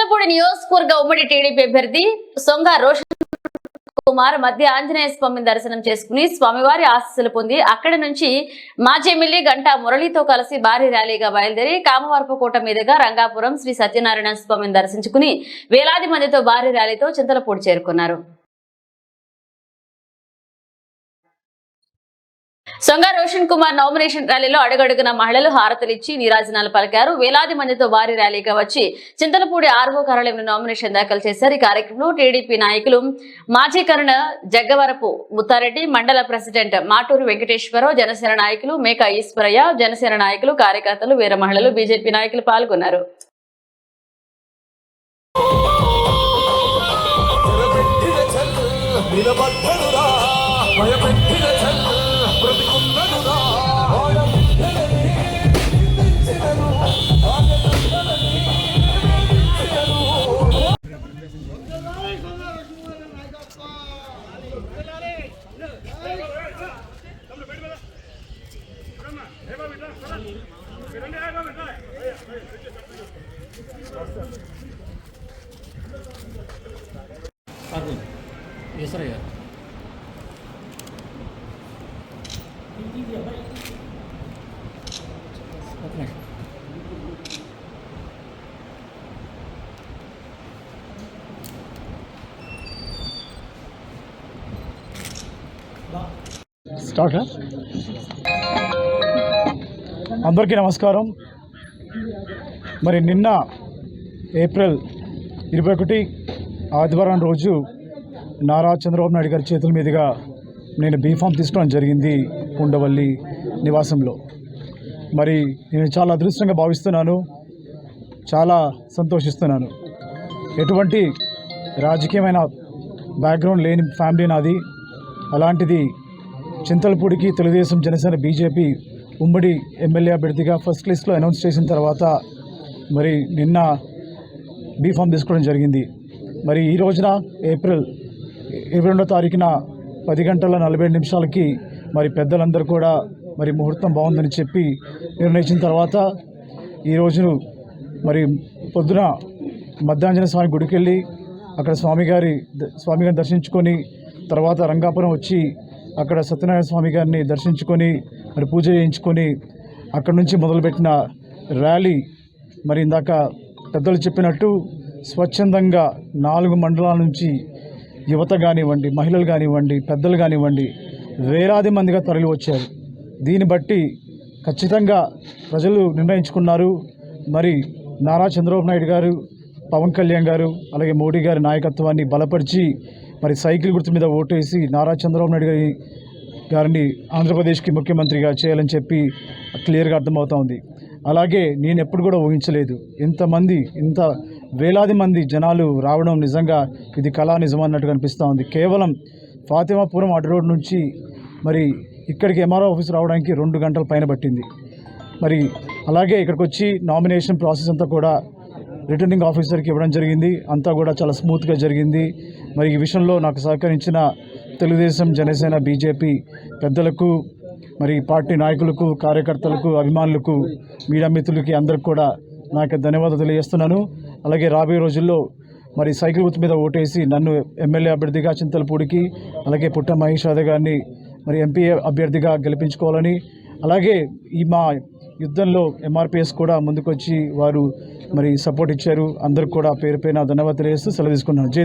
చింతలపూడి నియోజకవర్గ ఉమ్మడి టీడీపీ అభ్యర్థి సొంగ రోషన్ కుమార్ మధ్య ఆంజనేయ స్వామిని దర్శనం చేసుకుని స్వామివారి ఆశీస్సులు పొంది అక్కడి నుంచి మాజీ ఎమ్మెల్యే గంటా మురళితో కలిసి భారీ ర్యాలీగా బయలుదేరి కామవారపుకోట మీదుగా రంగాపురం శ్రీ సత్యనారాయణ స్వామిని దర్శించుకుని వేలాది మందితో భారీ ర్యాలీతో చింతలపూడి చేరుకున్నారు. సొంగ రోషన్ కుమార్ నామినేషన్ ర్యాలీలో అడుగడుగున మహిళలు హారతలిచ్చి నీరాజనాలు పలికారు. వేలాది మందితో భారీ ర్యాలీగా వచ్చి చింతలపూడి ఆర్వో కార్యాలయంలో నామినేషన్ దాఖలు చేశారు. ఈ కార్యక్రమంలో టీడీపీ నాయకులు మాజీ కరుణ జగ్గవరపు ముత్తారెడ్డి మండల ప్రెసిడెంట్ మాటూరు వెంకటేశ్వరరావు జనసేన నాయకులు మేక ఈశ్వరయ్య జనసేన నాయకులు కార్యకర్తలు వీర మహిళలు బీజేపీ నాయకులు పాల్గొన్నారు. భయపెట్టిన చల్ బ్రతికున్ననురా ఆడబిడ్డలని స్టార్ట్ అందరికీ నమస్కారం. మరి నిన్న ఏప్రిల్ ఇరవై ఒకటి ఆదివారం రోజు నారా చంద్రబాబు నాయుడు గారి చేతుల మీదుగా నేను బీఫామ్ తీసుకోవడం జరిగింది ఉండవల్లి నివాసంలో. మరి నేను చాలా అదృష్టంగా భావిస్తున్నాను. చాలా సంతోషిస్తున్నాను. ఎటువంటి రాజకీయమైన బ్యాక్గ్రౌండ్ లేని ఫ్యామిలీ నాది. అలాంటిది చింతలపూడికి తెలుగుదేశం జనసేన బీజేపీ ఉమ్మడి ఎమ్మెల్యే అభ్యర్థిగా ఫస్ట్ లిస్ట్లో అనౌన్స్ చేసిన తర్వాత మరి నిన్న బీఫామ్ తీసుకోవడం జరిగింది. మరి ఈ రోజున ఏప్రిల్ ఇరవై రెండో తారీఖున పది గంటల నలభై నిమిషాలకి మరి పెద్దలందరూ కూడా మరి ముహూర్తం బాగుందని చెప్పి నిర్ణయించిన తర్వాత ఈరోజు మరి పొద్దున మధ్యాంజన స్వామి గుడికి వెళ్ళి అక్కడ స్వామిగారి స్వామిగారిని దర్శించుకొని తర్వాత రంగాపురం వచ్చి అక్కడ సత్యనారాయణ స్వామి గారిని దర్శించుకొని మరి పూజ చేయించుకొని అక్కడ నుంచి మొదలుపెట్టిన ర్యాలీ మరి ఇందాక పెద్దలు చెప్పినట్టు స్వచ్ఛందంగా నాలుగు మండలాల నుంచి యువత కానివ్వండి మహిళలు కానివ్వండి పెద్దలు కానివ్వండి వేలాది మందిగా తరలి వచ్చారు దీన్ని బట్టి ఖచ్చితంగా ప్రజలు నిర్ణయించుకున్నారు. మరి నారా చంద్రబాబు నాయుడు గారు పవన్ కళ్యాణ్ గారు అలాగే మోడీ గారి నాయకత్వాన్ని బలపరిచి మరి సైకిల్ గుర్తు మీద ఓటేసి నారా చంద్రబాబు నాయుడు గారి గారిని ఆంధ్రప్రదేశ్కి ముఖ్యమంత్రిగా చేయాలని చెప్పి క్లియర్గా అర్థమవుతా ఉంది. అలాగే నేను ఎప్పుడు కూడా ఊహించలేదు ఇంతమంది ఇంత వేలాది మంది జనాలు రావడం నిజంగా ఇది కళా నిజం అన్నట్టుగా అనిపిస్తూ ఉంది. కేవలం ఫాతిమాపురం అడ్డు రోడ్ నుంచి మరి ఇక్కడికి ఎంఆర్ఓ ఆఫీస్ రావడానికి రెండు గంటల పైన పట్టింది. మరి అలాగే ఇక్కడికి వచ్చి నామినేషన్ ప్రాసెస్ అంతా కూడా రిటర్నింగ్ ఆఫీసర్కి ఇవ్వడం జరిగింది. అంతా కూడా చాలా స్మూత్గా జరిగింది. మరి ఈ విషయంలో నాకు సహకరించిన తెలుగుదేశం జనసేన బీజేపీ పెద్దలకు మరి పార్టీ నాయకులకు కార్యకర్తలకు అభిమానులకు మీడియా మిత్రులకి అందరికి కూడా నాకు ధన్యవాదాలు తెలియజేస్తున్నాను. అలాగే రాబోయే రోజుల్లో మరి సైకిల్ గుర్తు మీద ఓటేసి నన్ను ఎమ్మెల్యే అభ్యర్థిగా చింతలపూడికి అలాగే పుట్ట మహేష్ యాదవ్ గారిని మరి ఎంపీ అభ్యర్థిగా గెలిపించుకోవాలని. అలాగే ఈ మా యుద్ధంలో ఎంఆర్పిఎస్ కూడా ముందుకొచ్చి వారు మరి సపోర్ట్ ఇచ్చారు. అందరికి కూడా పేరు పైన ధన్యవాదాలు తెలియజేస్తూ సెలవు తీసుకున్నాను.